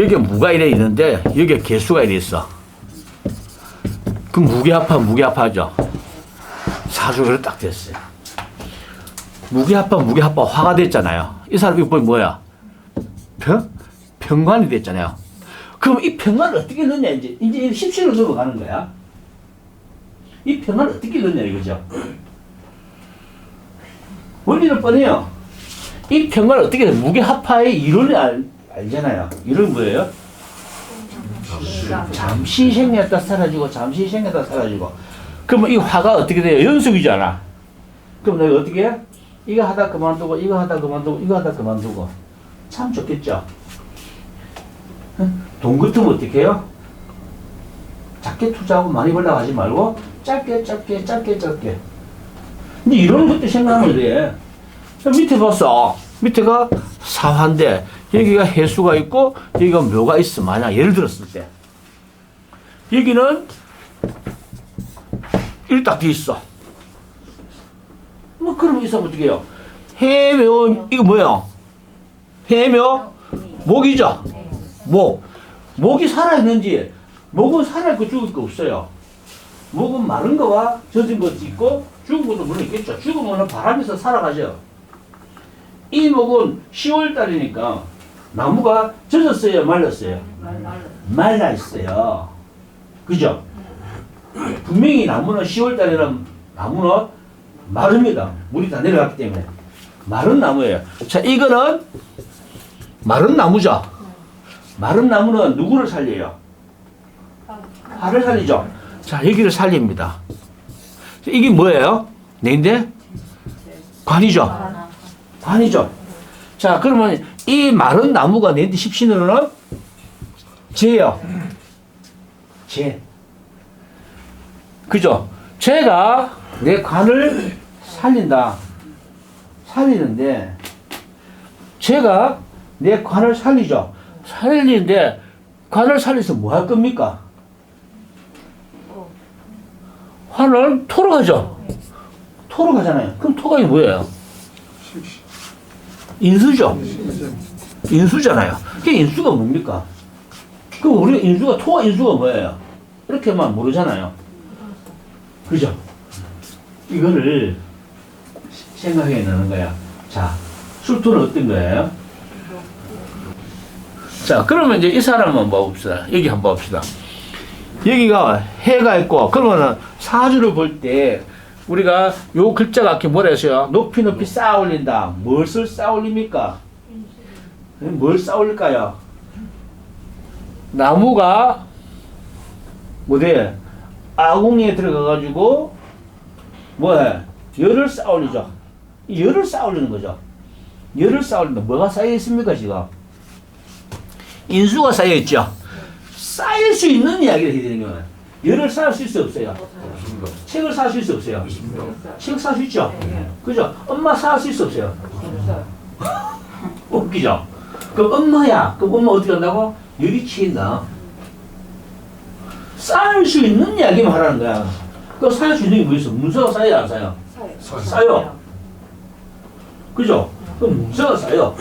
여기 무가 이래 있는데 여기 개수가 이래 있어. 그 무게합하 무게합하죠. 사주로 딱 됐어요. 무게합하 무게합하 화가 됐잖아요. 이 사람이 뭐 뭐야? 평 평관이 됐잖아요. 그럼 이 평관을 어떻게 넣냐 이제 이제 십시로 넘어가는 거야. 이 평관을 어떻게 넣냐 이거죠. 원리는 뻔해요. 이 평관을 어떻게 해? 무게합하의 이론을 알, 알잖아요. 이론 뭐예요? 잠시 생겼다 사라지고 잠시 생겼다 사라지고 그러면 이 화가 어떻게 돼요? 연속이잖아 그럼 내가 어떻게 해? 이거 하다 그만두고 이거 하다 그만두고 이거 하다 그만두고 참 좋겠죠 응? 돈 같으면 어떻게 해요? 작게 투자하고 많이 벌려고 하지 말고 짧게 짧게 짧게 짧게 근데 이런 것도 생각하면 돼 밑에 봤어 밑에가 사화인데 여기가 해수가 있고 여기가 묘가 있어 만약 예를 들었을 때 여기는 이렇게 딱돼 있어. 뭐 그러면 이 사람 어떻게 해요? 해묘 이거 뭐야? 해묘 목이죠. 목 목이 살아 있는지 목은 살아 있고 죽을 거 없어요. 목은 마른 거와 젖은 것도 있고 죽은 것도 물론 있겠죠. 죽으면 바람에서 살아가죠. 이 목은 10월 달이니까 나무가 젖었어요, 말랐어요. 말라 있어요. 그죠? 분명히 나무는 10월 달에는 나무는 마릅니다. 물이 다 내려갔기 때문에. 마른 나무예요. 자, 이거는 마른 나무죠. 마른 나무는 누구를 살려요? 화를 살리죠. 자, 여기를 살립니다. 자, 이게 뭐예요? 내인데? 관이죠. 관이죠. 자, 그러면 이 마른 나무가 내인데 십신으로는 재요. 재. 그죠? 죄가 내 관을 살린다. 살리는데, 죄가 내 관을 살리죠. 살리는데, 관을 살려서 뭐 할 겁니까? 관을 토로 가죠. 토로 가잖아요. 그럼 토가 뭐예요? 인수죠. 인수잖아요. 그게 인수가 뭡니까? 그럼 우리가 인수가, 토와 인수가 뭐예요? 이렇게만 모르잖아요. 그죠? 이거를 생각해 내는 거야. 자, 술토는 어떤 거예요? 자, 그러면 이제 이 사람은 뭐 봅시다. 여기 한번 봅시다. 여기가 해가 있고, 그러면은 사주를 볼 때, 우리가 요 글자가 이렇게 뭐라 했어요? 높이 높이 쌓아 올린다. 무엇을 쌓아 올립니까? 뭘 올릴까요? 나무가, 뭐돼? 아궁이에 들어가가지고 뭐해 열을 쌓아올리죠. 이 열을 쌓아올리는 거죠. 열을 쌓아올린다. 뭐가 쌓여 있습니까 지금? 인수가 쌓여 있죠. 쌓일 수 있는 이야기를 해드리는 거예요. 열을 쌓을 수 있어 없어요? 책을 쌓을 수 있어 없어요? 책 쌓을 수 있죠. 그죠? 엄마 쌓을 수 있어 없어요? 웃기죠. 그럼 엄마야. 그럼 엄마 어떻게 한다고? 열이 치인다. 쌓을 수 있는 이야기만 하라는 거야. 그 쌓을 수 있는 게 뭐 있어? 문서가 쌓여 안 쌓여? 쌓여. 그죠? 그럼 문서가 쌓여.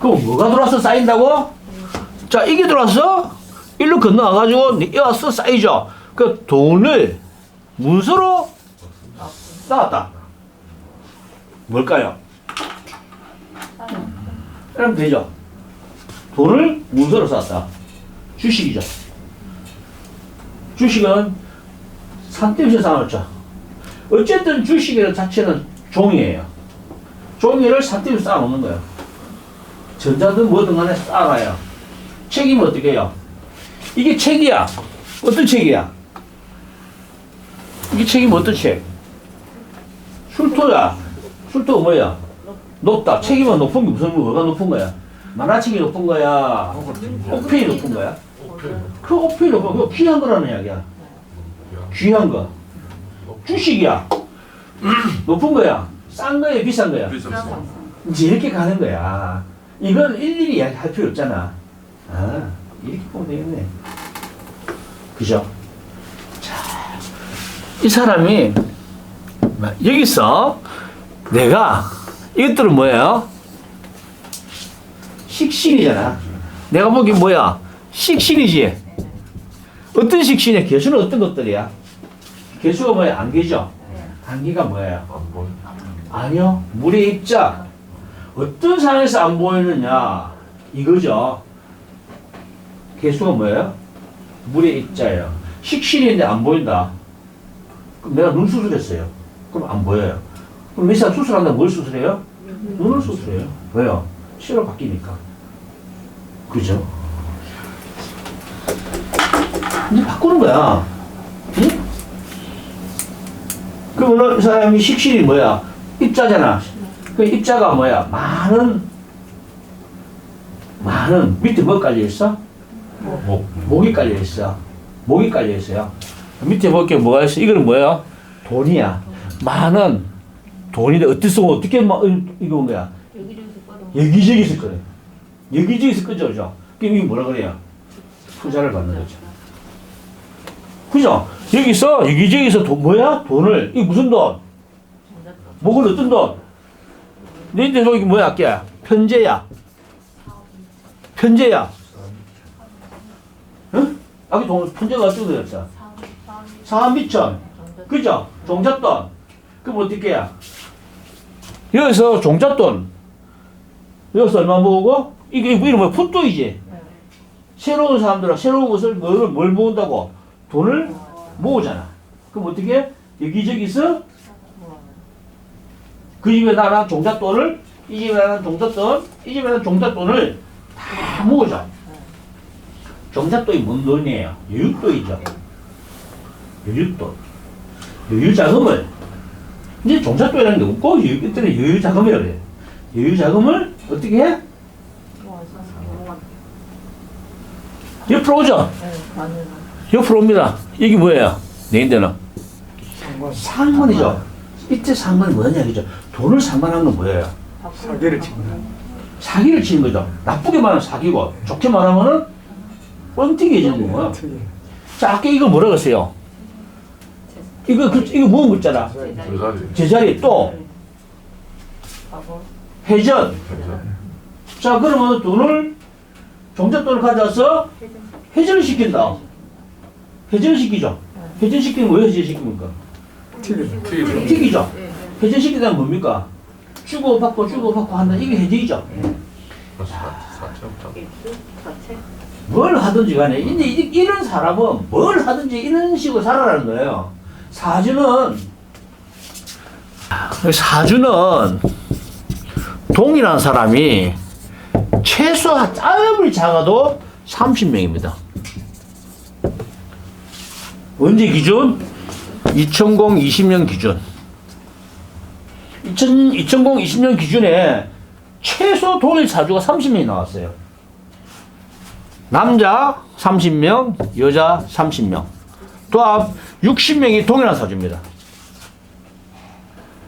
그럼 뭐가 들어와서 쌓인다고? 자, 이게 들어와서 일로 건너와가지고 이어서 쌓이죠. 그 돈을 문서로 쌓았다. 뭘까요? 이러면 되죠. 돈을 문서로 쌓았다. 주식이죠. 주식은 산뜻이 쌓았죠. 어쨌든 주식이라는 자체는 종이에요. 종이를 산뜻이 쌓아놓는 거예요. 전자든 뭐든 간에 쌓아가요. 책이면 어떻게 해요? 이게 책이야. 어떤 책이야? 이게 책이면 어떤 책? 술토야. 술토가 뭐야? 높다. 책이면 높은 게 무슨 뭐가 높은 거야? 만화책이 높은 거야? 오펜이 높은 거야? 그 오펜이 높은 거, 그거 귀한 거라는 이야기야. 귀한 거. 주식이야. 높은 거야. 싼 거야, 비싼 거야. 이제 이렇게 가는 거야. 이건 일일이 이야기할 필요 없잖아. 아, 이렇게 보면 되겠네. 그죠? 자, 이 사람이 여기서 내가 이것들은 뭐예요? 식신이잖아. 내가 보기 뭐야? 식신이지. 어떤 식신이야? 개수는 어떤 것들이야? 개수가 뭐야? 안개죠. 안개가 뭐예요? 아니요. 물의 입자. 어떤 상황에서 안 보이느냐? 이거죠. 개수가 뭐예요? 물의 입자예요. 식신인데 안 보인다. 그럼 내가 눈 수술했어요. 그럼 안 보여요. 그럼 몇 사람 수술한다 뭘 수술해요? 눈을 수술해요. 왜요? 시로 바뀌니까. 그죠? 이제 바꾸는 거야. 응? 그러면 이 사람이 식신이 뭐야? 입자잖아. 그 입자가 뭐야? 많은 많은 밑에 뭐 깔려 있어? 목. 목이 깔려 있어. 목이 깔려 있어요. 밑에 볼게 뭐가 있어? 이거는 뭐야? 돈이야. 많은 돈인데 어떻게 어떻게 막 이거 온 거야? 여기저기서 꺼내. 여기저기서 그래. 여기저기서 끄죠, 그죠? 그럼 이게 뭐라 그래요? 투자를 받는 거죠. 그죠? 여기서 여기저기서 돈 뭐야? 돈을 이 무슨 돈? 목을 어떤 돈? 너희들 여기 뭐야? 아끼 편제야. 편제야. 응? 아기 돈 편제가 어떻게 되었어? 사암비천. 그죠? 종잣돈. 그럼 어떻게 해야? 여기서 종잣돈. 여기서 얼마 모으고? 이게, 이게 뭐 풋돈이지? 새로운 사람들은 새로운 것을 뭘, 뭘 모은다고? 돈을 모으잖아. 그럼 어떻게 해? 여기저기서 그 집에 나는 종잣돈을, 이 집에 나는 종잣돈, 이 집에 나는 종잣돈을 다 모으자. 종잣돈이 뭔 돈이에요? 여윳돈이죠. 여윳돈. 여유자금을 이제 종잣돈이라는 게 없고 여윳돈에 여유자금이라 그래. 여유자금을 어떻게 해? 옆으로 오죠. 옆으로 옵니다. 이게 뭐예요? 내인데는 상관이죠. 이때 상관이 뭐냐 이죠. 돈을 상관한 건 뭐예요? 사기를 친다. 사기를 치는 거죠. 나쁘게 말하면 사기고 좋게 말하면은 뻥튀기해지는 거예요. 자, 아까 이거 뭐라 그랬어요? 이거 그, 이거 거 있잖아. 제자리. 제자리 또 회전. 자, 그러면 돈을 종잣돈을 가져와서 회전을 시킨다. 회전시키죠. 회전시키는 왜 회전시킵니까? 튀기죠. 튀기죠. 회전시키다는 뭡니까? 주고받고 주고받고 한다. 이게 회전이죠. 사채업장. 뭘 하든지 간에 이제 이- 이런 사람은 뭘 하든지 이런 식으로 살아라는 거예요. 사주는 사주는 동이라는 사람이 최소 아무리 작아도 30명입니다. 언제 기준? 2000 20년 기준. 2000, 2000 20년 기준에 최소 동일 사주가 30명이 나왔어요. 남자 30명, 여자 30명. 또합 60명이 동일한 사주입니다.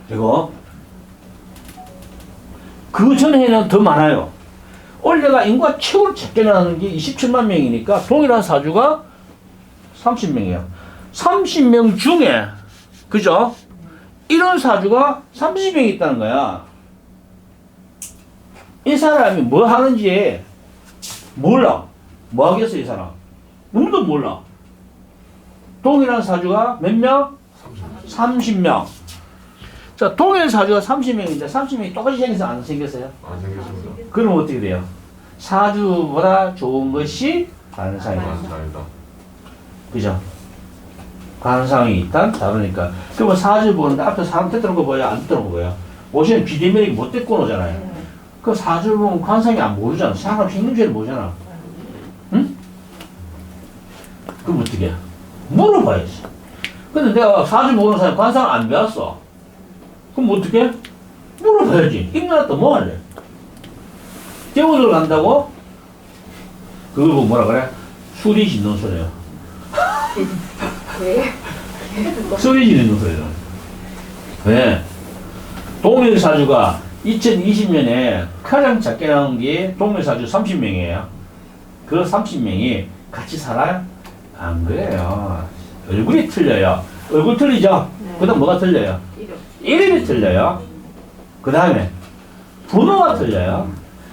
그리고 그 전에는 더 많아요. 원래가 인구가 최고로 작게 나는 게 27만 명이니까 동일한 사주가 30명이에요. 30명 중에 그죠? 이런 사주가 30명이 있다는 거야. 이 사람이 뭐 하는지 몰라. 뭐 하겠어, 이 사람? 아무도 몰라. 동일한 사주가 몇 명? 30명. 자, 동일 사주가 30명인데 30명이 똑같이 생겨서 안 생겼어요? 안 생겼습니다. 그럼 어떻게 돼요? 사주보다 좋은 것이 관상이다. 관상이다. 그죠? 관상이 있다? 다르니까. 그러면 사주 보는데 앞에 사람 때리는 거 보여? 안 때리는 거 보여? 오시는 비대면이 못 데리고 오잖아요. 그 사주 보면 관상이 안 모르잖아. 사람 생김새를 모르잖아. 응? 그럼 어떻게 해? 물어봐야지. 근데 내가 사주 보는 사람 관상을 안 배웠어. 그럼 어떻게 해? 물어봐야지. ignorant 뭐 할래? 대우를 간다고? 그걸 보고 뭐라 그래? 술이 짓는 소리야. 소리 지르는 소리야. 왜? 동일사주가 2020년에 가장 작게 나온 게 동일사주 30명이에요. 그 30명이 같이 살아요? 안 그래요. 얼굴이 틀려요. 얼굴 틀리죠? 그 다음 뭐가 틀려요? 이름이 틀려요. 그 다음에 번호가 틀려요.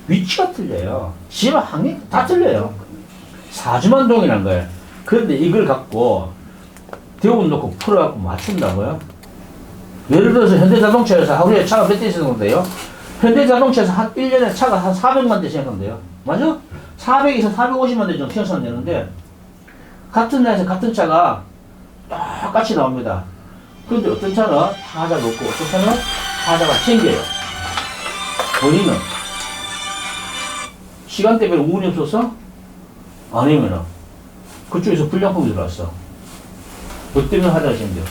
위치가 틀려요. 집 항이 다 틀려요. 사주만 동일한 거예요. 그런데 이걸 갖고 대우분 놓고 풀어갖고 맞춘다고요? 예를 들어서 현대자동차에서 하루에 차가 몇 대씩 생각돼요? 현대자동차에서 한 1년에 차가 한 400만 대씩 생각돼요. 맞아? 400에서 450만 대 정도 생산되는데 같은 날에서 같은 차가 똑같이 나옵니다. 그런데 어떤 차는 하자 놓고 어떤 차는 하자가 챙겨요. 본인은 시간 대별로 운이 없어서 아니면은 그쪽에서 불량품이 들어왔어. 그 때문에 하자가 생겨.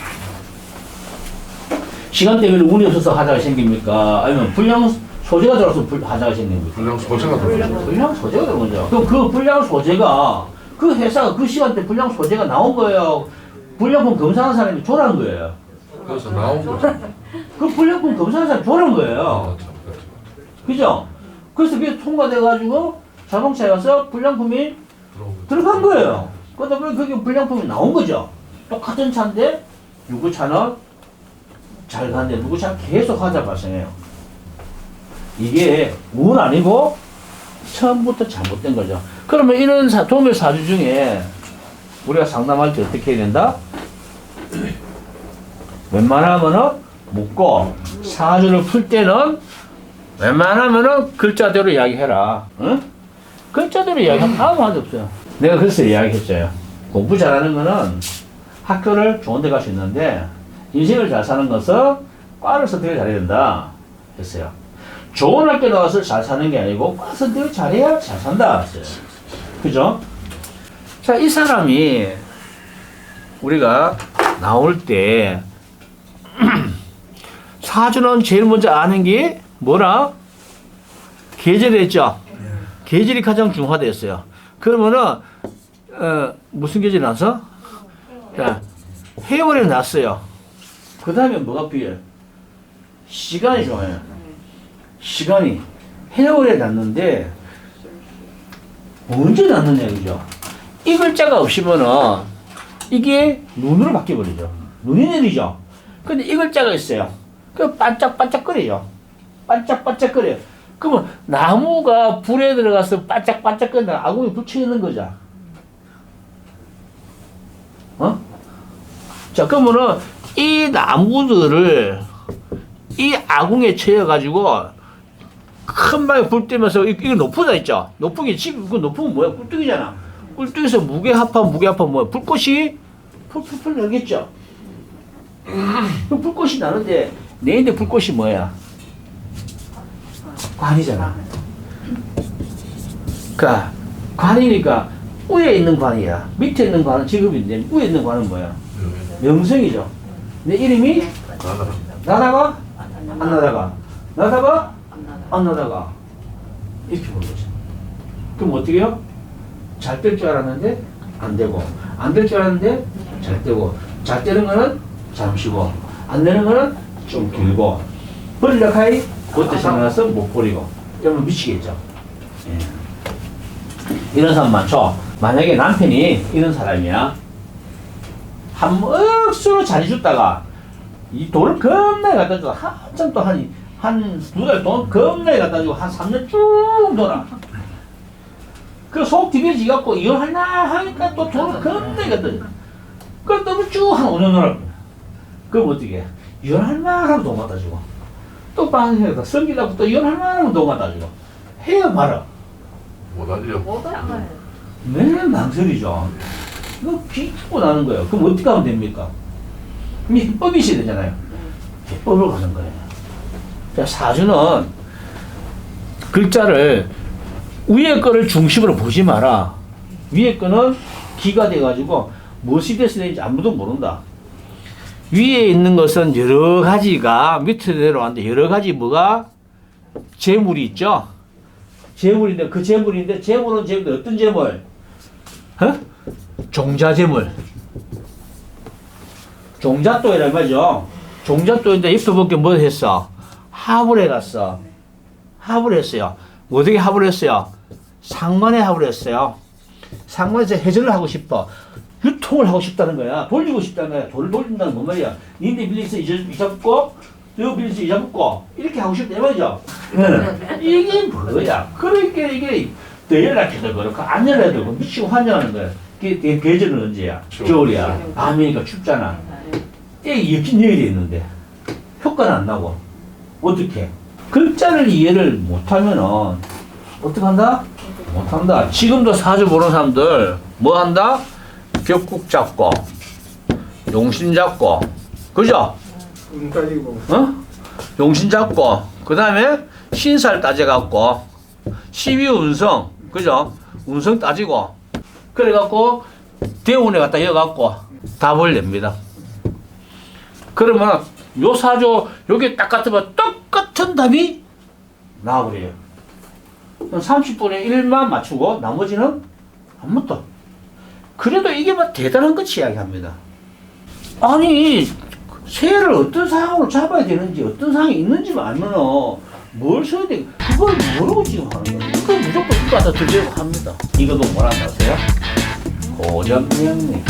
시간 대별로 운이 없어서 하자가 생깁니까? 아니면 불량 소재가 들어와서 불- 하자가 생깁니까? 불량 소재가 들어가죠. 불량 소재가 들어온 거죠. 그럼 그 불량 소재가 그 회사가 그 시간대 불량 소재가 나온 거예요. 불량품 검사하는 사람이 조란 거예요. 그래서 나온 거죠. 그 불량품 검사하는 사람이 조란 거예요. 아, 참, 그렇죠. 그죠? 그래서 그게 통과돼가지고 자동차에 가서 불량품이. 들어간 거예요. 그러다 보니 그게 불량품이 나온 거죠. 똑같은 차인데 누구 차는 잘 가는데 누구 차는 계속 하자 발생해요. 이게 운 아니고 처음부터 잘못된 거죠. 그러면 이런 사, 도매 사주 중에 우리가 상담할 때 어떻게 해야 된다? 웬만하면은 묻고 사주를 풀 때는 웬만하면은 글자대로 이야기해라. 응? 글자대로 이야기하면 아무 말도 없어요. 내가 그래서 이야기했어요. 공부 잘하는 거는 학교를 좋은 데 갈 수 있는데 인생을 잘 사는 것은 과를 선택을 잘해야 된다. 했어요. 좋은 학교 나와서 잘 사는 게 아니고 과 선택을 잘해야 잘 산다. 했어요. 그죠? 자, 이 사람이 우리가 나올 때 사주는 제일 먼저 아는 게 뭐라? 계절이었죠. 계절이 가장 중화됐어요. 그러면은 어, 무슨 계절이 나서? 자, 해월에 났어요. 그 다음에 뭐가 필요해? 시간이 좋아요. 시간이 해월에 났는데 언제 났느냐 그죠? 이 글자가 없으면은 이게 눈으로 바뀌어버리죠. 눈이 내리죠. 근데 이 글자가 있어요. 그 반짝반짝거리죠. 반짝반짝거려요. 그러면 나무가 불에 들어가서 반짝반짝거린다. 아궁이 붙여 있는 거죠. 어? 자, 그러면은 이 나무들을 이 아궁에 채워가지고 큰 방에 불 뜨면서 이- 이게 높은 데 있죠. 높은 게 지금 그 높은 건 뭐야? 꿀뚝이잖아. 꿀뚝에서 무게 합하면 무게 합하면 뭐야? 불꽃이 풀풀풀 나겠죠. 그 불꽃이 나는데 내인데 불꽃이 뭐야? 관이잖아. 그러니까 관이니까 위에 있는 관이야. 밑에 있는 관은 직업인데 위에 있는 관은 뭐야? 명성이죠. 내 이름이 나다. 나다가 안 나다가 나다가 안 나다가 이렇게 보는 거죠. 그럼 어떻게 해요? 잘 될 줄 알았는데 안 되고 안 될 줄 알았는데 잘 되고 잘 되는 거는 잠시고 안 되는 거는 좀 길고 벌려가이 그때 생각나서 못 버리고 그러면 미치겠죠. 예. 이런 사람 많죠. 만약에 남편이 이런 사람이야. 한 억수로 잘해줬다가 이 돈을 겁나게 갖다 주고 한참 또 한 한 두 달 돈 겁나게 갖다 주고 한 3년 쭉 돌아. 그속 디베지 갖고 이혼하나 하니까 또 돈을 겁나게 갖다 줘. 그걸 또 쭉한 5년 놀아. 그럼 어떻게 해? 이혼할 만하면 돈 갖다 주고 또 반해서 성기다고 또 이혼할 만하면 돈 갖다 주고 해야 말아. 못하죠. 왜 망설이죠? 이거 비틀고 나는 거예요. 그럼 어떻게 하면 됩니까? 이 해법이 있어야 되잖아요. 해법을 가는 거예요. 자, 사주는 글자를 위에 거를 중심으로 보지 마라. 위에 거는 기가 돼가지고 무엇이 됐어야 되는지 아무도 모른다. 위에 있는 것은 여러 가지가 밑으로 내려왔는데 여러 가지 뭐가 재물이 있죠. 재물인데 그 재물인데 재물은 재물 어떤 재물? 어? 종자 재물. 종잣돈이란 말이죠. 종잣돈인데 옆에 볼게 뭐 했어? 합을 해갔어. 합을 했어요. 어떻게 합을 했어요? 상관에 합을 했어요. 상관에서 회전을 하고 싶어. 유통을 하고 싶다는 거야. 돌리고 싶다는 거야. 돈을 돌린다는 뭔 말이야. 니네 빌리서 이자, 이자 고더 빌지 잡고 이렇게 하고 싶다 이 말이죠. 네. 이게 뭐야? 그러니까 이게 더 연락해도 그렇고 안 연락해도 그렇고 미치고 환장하는 거야. 그, 그 계절은 언제야? 겨울이야. 밤이니까 춥잖아. 이게 엮인 열이 있는데 효과는 안 나고 어떻게? 글자를 이해를 못하면은 어떻게 한다? 못한다. 지금도 사주 보는 사람들 뭐 한다? 벽국 잡고 용신 잡고 그죠? 따지고 어? 용신 잡고 그 다음에 신살 따져갖고 12운성 그죠? 운성 따지고 그래갖고 대운에 갖다 이어갖고 답을 냅니다 그러면 요 사조 요게 딱 같으면 똑같은 답이 나와버려요. 그럼 30분의 1만 맞추고 나머지는 아무것도 그래도 이게 막 대단한 것이 이야기합니다. 아니 새를 어떤 상황으로 잡아야 되는지 어떤 상황이 있는지만 알면은 뭘 써야 돼? 그걸 모르고 지금 하는 거예요. 그거 무조건 이거 갖다 들려고 합니다. 이거도 뭐라 하세요? 고정명리